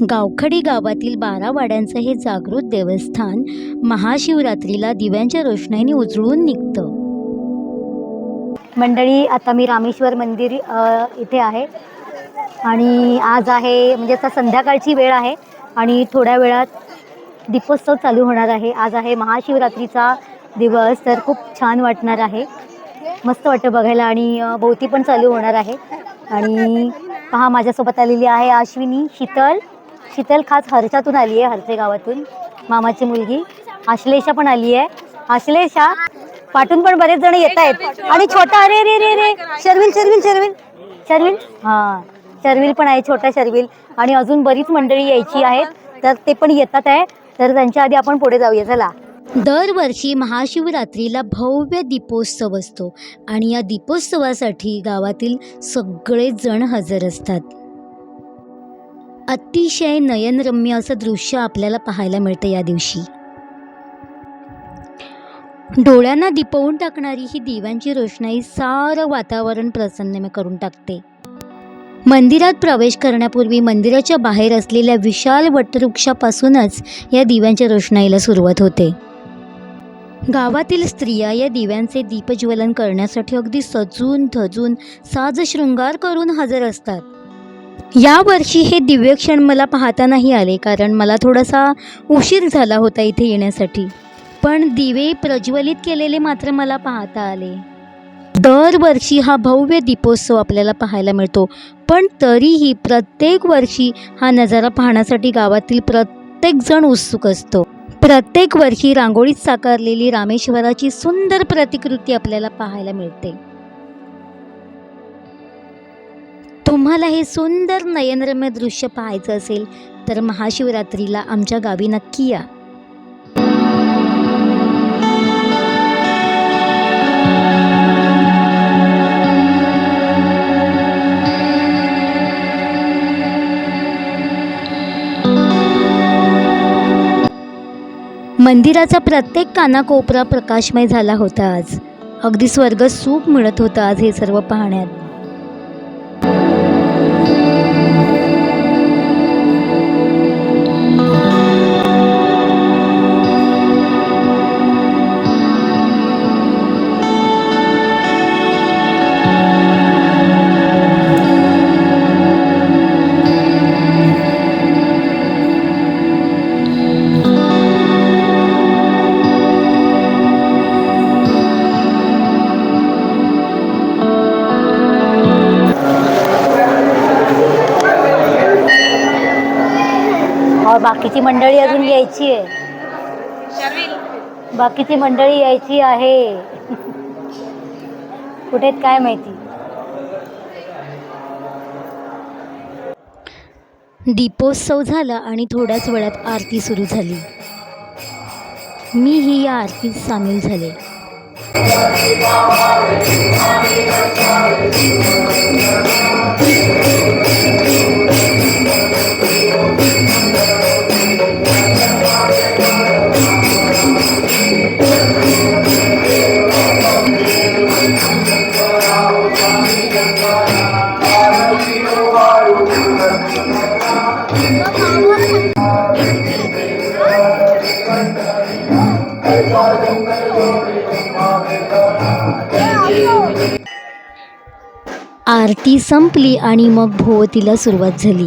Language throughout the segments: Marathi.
गावखडी गावातील बारा वाड्यांचं हे जागृत देवस्थान महाशिवरात्रीला दिव्यांच्या रोषणाईने उजळून निघतं. मंडळी आता मी रामेश्वर मंदिर इथे आहे. आणि आज आहे म्हणजे आता संध्याकाळची वेळ आहे आणि थोड्या वेळात दीपोत्सव चालू होणार आहे. आज आहे महाशिवरात्रीचा दिवस तर खूप छान वाटणार आहे. मस्त वाटतं बघायला आणि भोवती पण चालू होणार आहे. आणि पहा माझ्यासोबत आलेली आहे अश्विनी शीतल. शीतल खास हर्षातून आली आहे हरसे गावातून. मामाची मुलगी. आश्लेषा पण आली आहे आश्लेषा पाठून पण बरेच जण येत आहेत. आणि छोटा अरे रे रे रे शर्विल शर्विल शर्विल. शर्विल? हां. शर्विल पण आहे छोटा शर्विल. आणि अजून बरीच मंडळी यायची आहेत. तर ते पण येतात आहे. तर त्यांच्या आधी आपण पुढे जाऊया. चला. दरवर्षी महाशिवरात्रीला भव्य दीपोत्सव असतो. आणि या दीपोत्सवासाठी गावातील सगळेजण हजर असतात. अतिशय नयनरम्य असं दृश्य आपल्याला पाहायला मिळतं या दिवशी. डोळ्यांना दिपवून टाकणारी ही दिव्यांची रोषणाई सारं वातावरण प्रसन्न करून टाकते. मंदिरात प्रवेश करण्यापूर्वी मंदिराच्या बाहेर असलेल्या विशाल वटवृक्षापासूनच या दिव्यांच्या रोषणाईला सुरुवात होते. गावातील स्त्रिया या दिव्यांचे दीपज्वलन करण्यासाठी अगदी सजून धजून साजशृंगार करून हजर असतात. यावर्षी हे दिव्य क्षण मला पाहता नाही आले कारण मला थोडासा उशीर झाला होता इथे येण्यासाठी. पण दिवे प्रज्वलित केलेले मात्र मला पाहता आले. दरवर्षी हा भव्य दीपोत्सव आपल्याला पाहायला मिळतो पण तरीही प्रत्येक वर्षी हा नजारा पाहण्यासाठी गावातील प्रत्येकजण उत्सुक असतो. प्रत्येक वर्षी रांगोळीत साकारलेली रामेश्वराची सुंदर प्रतिकृती आपल्याला पाहायला मिळते. तुम्हाला हे सुंदर नयनरम्य दृश्य पाहायचं असेल तर महाशिवरात्रीला आमच्या गावी नक्की या. मंदिराचा प्रत्येक कानाकोपरा प्रकाशमय झाला होता आज. अगदी स्वर्ग सुख मिळत होतं आज हे सर्व पाहण्यात. और बाकीची मंडळी अजून यायची आहे. बाकीची मंडळी यायची आहे. कुठे काय माहिती? दीपोत्सव झाला आणि थोड्याच वेळात आरती सुरू झाली. मीही या आरतीत सामील झाले. आरती संपली आणि मग भोवतीला सुरुवात झाली.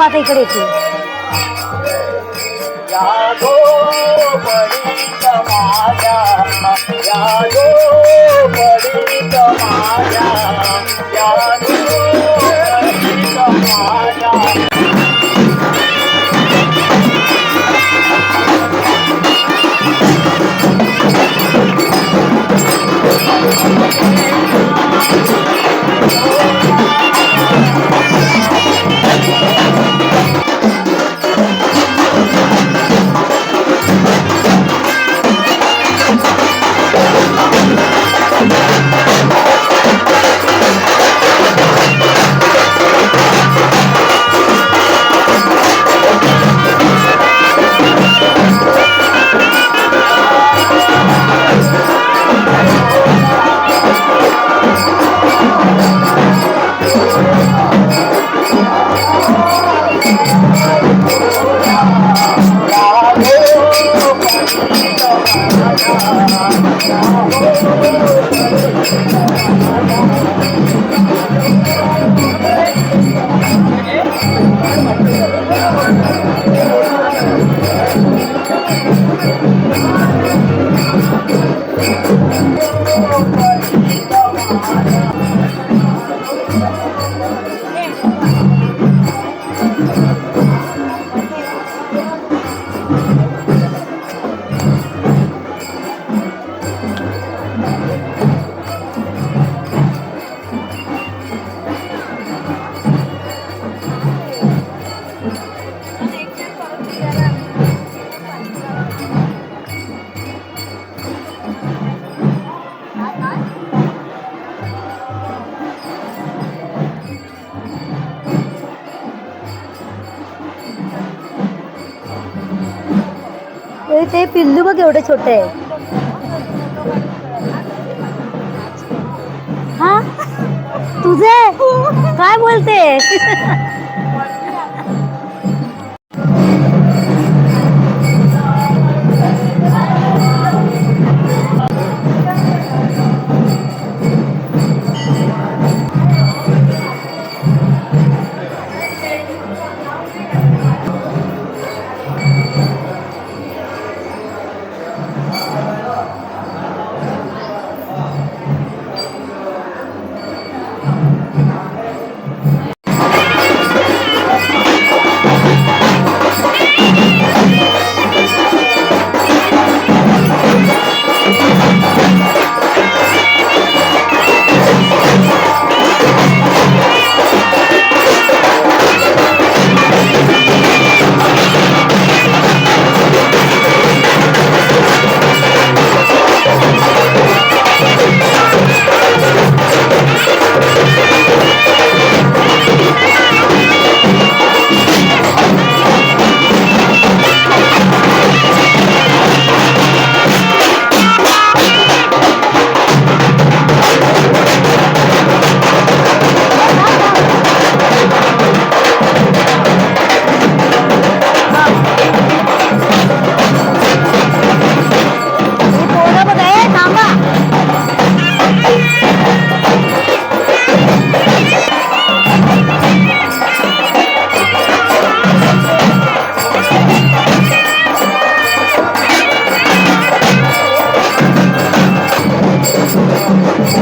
ते मग आता इकडे येतील यादो पडित माझ्या यादो पडित माझ्या यादो पडित माझ्या यादो पिल्लू बघ एवढे छोटे. आहे हा? तुझे? काय बोलते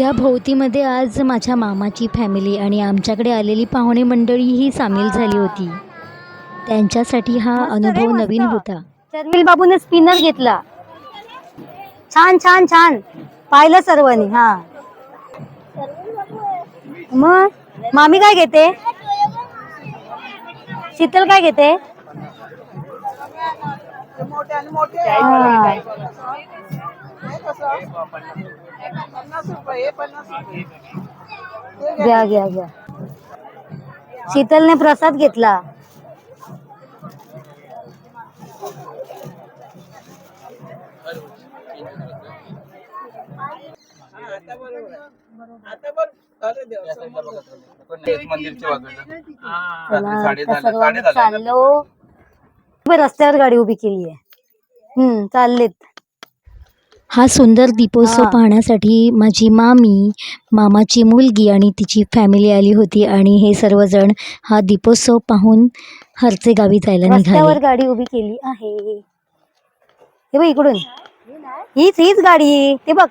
या भोवतीमध्ये आज माझ्या मामाची फॅमिली आणि आमच्याकडे आलेली पाहुणे मंडळीही सामील झाली होती. त्यांच्यासाठी हा अनुभव. नवीन होता. शर्मिल बाबूने स्पिनर घेतला. छान छान छान. पाहिलं सर्वांनी हा. मग मामी काय घेते? शीतल काय घेते? हा. घ्या घ्या घ्या. शीतलने प्रसाद घेतला. चाललो. रस्त्यावर गाडी उभी केली आहे हम्म चाललेत. हा सुंदर दीपोत्सव. पाहण्यासाठी माझी मामी मामाची मुलगी आणि तिची फॅमिली आली होती आणि हे सर्वजण हा दीपोत्सव पाहून हरचे गावी जायला रस्त्यावर निघाले गाडी उभी केली आहे. हे बघ इकडून. हीच हीच गाडी. ते बघ.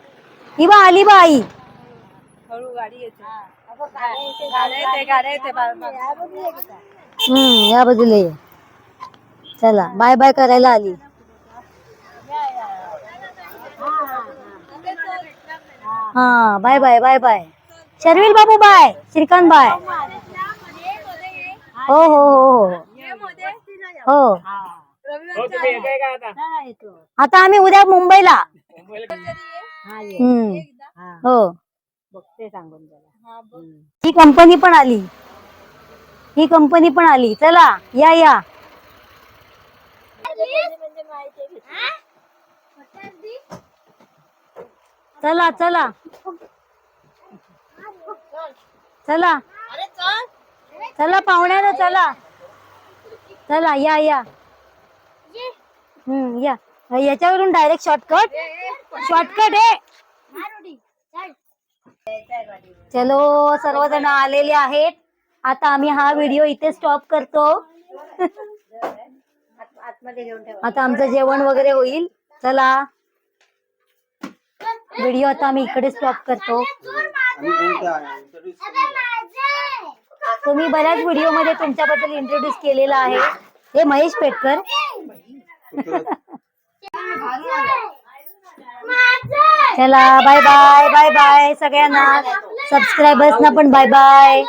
ही बा आली बा आई. हम्म या बाजूला ये. चला बाय बाय करायला आली. हा bye bye bye bye. Sharvil बाबू बाय. श्रीकांत बाय. हो हो हो हो. हो. आता आम्ही उद्या मुंबईला. हो. ही कंपनी पण आली. ही कंपनी पण आली. चला या या. चला चला. चला. चला पाहुण्याला चला. चला या या. हम्म या. याच्यावरून डायरेक्ट शॉर्टकट शॉर्टकट आहे चलो सर्वजण आलेले आहेत. आता आम्ही हा व्हिडिओ इथे स्टॉप करतो. आता आमचं जेवण वगैरे होईल. चला. व्हिडिओ आता आम्ही इकडे स्टॉप करतो. तुम्ही बऱ्याच व्हिडिओमध्ये तुमच्याबद्दल इंट्रोड्यूस केलेला आहे. हे महेश पेटकर. चला बाय बाय बाय बाय सगळ्यांना. सबस्क्रायबर्सना पण बाय बाय